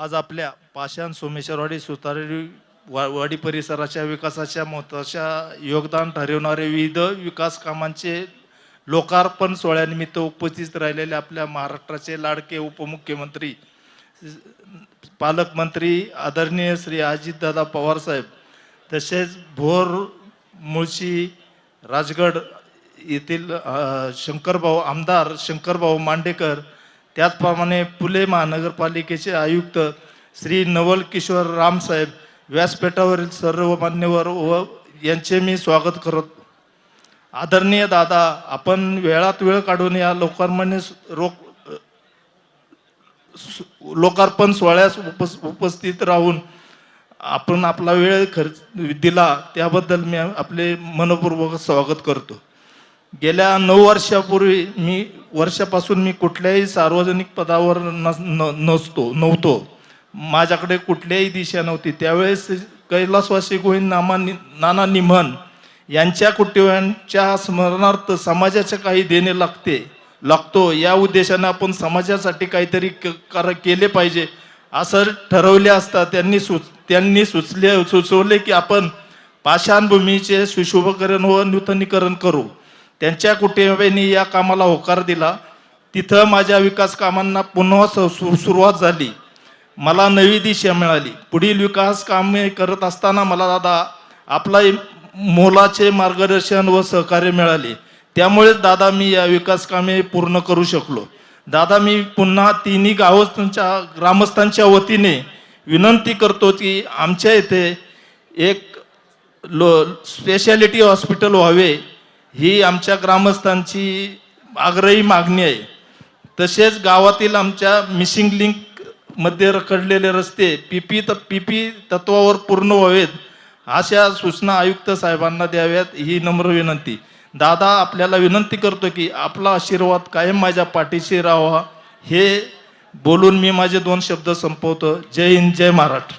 आज आपल्या पाषाण सोमेश्वरवाडी सुतारी वा- वाडी परिसराच्या विकासाच्या महत्त्वाच्या योगदान ठरवणारे विविध विकास कामांचे लोकार्पण सोहळ्यानिमित्त उपस्थित राहिलेले आपल्या महाराष्ट्राचे लाडके उपमुख्यमंत्री पालकमंत्री आदरणीय श्री अजितदादा पवारसाहेब तसेच भोर मुळशी राजगड येथील शंकरभाऊ आमदार शंकरभाऊ मांडेकर त्याचप्रमाणे फुले महानगरपालिकेचे आयुक्त श्री नवल किशोर रामसाहेब व्यासपीठावरील सर्व मान्यवर व यांचे मी स्वागत करत आदरणीय दादा आपण वेळात वेळ काढून या लोकांमध्ये रोक लोकार्पण सोहळ्यास उपस उपस्थित राहून आपण आपला वेळ खर्च दिला त्याबद्दल मी आपले मनपूर्वक स्वागत करतो. गेल्या नऊ वर्षापूर्वी मी वर्षापासून मी कुठल्याही सार्वजनिक पदावर नस न- नसतो नव्हतो. माझ्याकडे कुठल्याही दिशा नव्हती. त्यावेळेस कैलासवासी गोविंद नामा नाना निमन यांच्या कुटुंबांच्या स्मरणार्थ समाजाचे काही देणे लागते लागतो. या उद्देशाने आपण समाजासाठी काहीतरी क- कर केले पाहिजे. असं ठरवले असता त्यांनी सुच त्यांनी सुचले सुचवले की आपण पाषाणभूमीचे सुशोभकरण व नूतनीकरण करू. त्यांच्या कुटुंबियांनी या कामाला होकार दिला. तिथं माझ्या विकास कामांना पुन्हा सु- सुरुवात झाली. मला नवी दिशा मिळाली. पुढील विकास कामे करत असताना मला दादा आपला मोलाचे मार्गदर्शन व सहकार्य मिळाले. त्यामुळेच दादा मी या विकास कामे पूर्ण करू शकलो. दादा मी पुन्हा तिन्ही गावस्थांच्या ग्रामस्थांच्या वतीने विनंती करतो की आमच्या इथे एक लो स्पेशालिटी हॉस्पिटल व्हावे. ही आमच्या ग्रामस्थांची आग्रही मागणी आहे. तसेच गावातील आमच्या मिसिंग लिंकमध्ये रखडलेले रस्ते पीपी त पीपी तत्वावर पूर्ण व्हावेत अशा सूचना आयुक्त साहेबांना द्याव्यात ही नम्र विनंती. दादा आपल्याला विनंती करतो की आपला आशीर्वाद कायम माझ्या पाठीशी राहावा. हे बोलून मी माझे दोन शब्द संपवतो. जय हिंद जय महाराष्ट्र.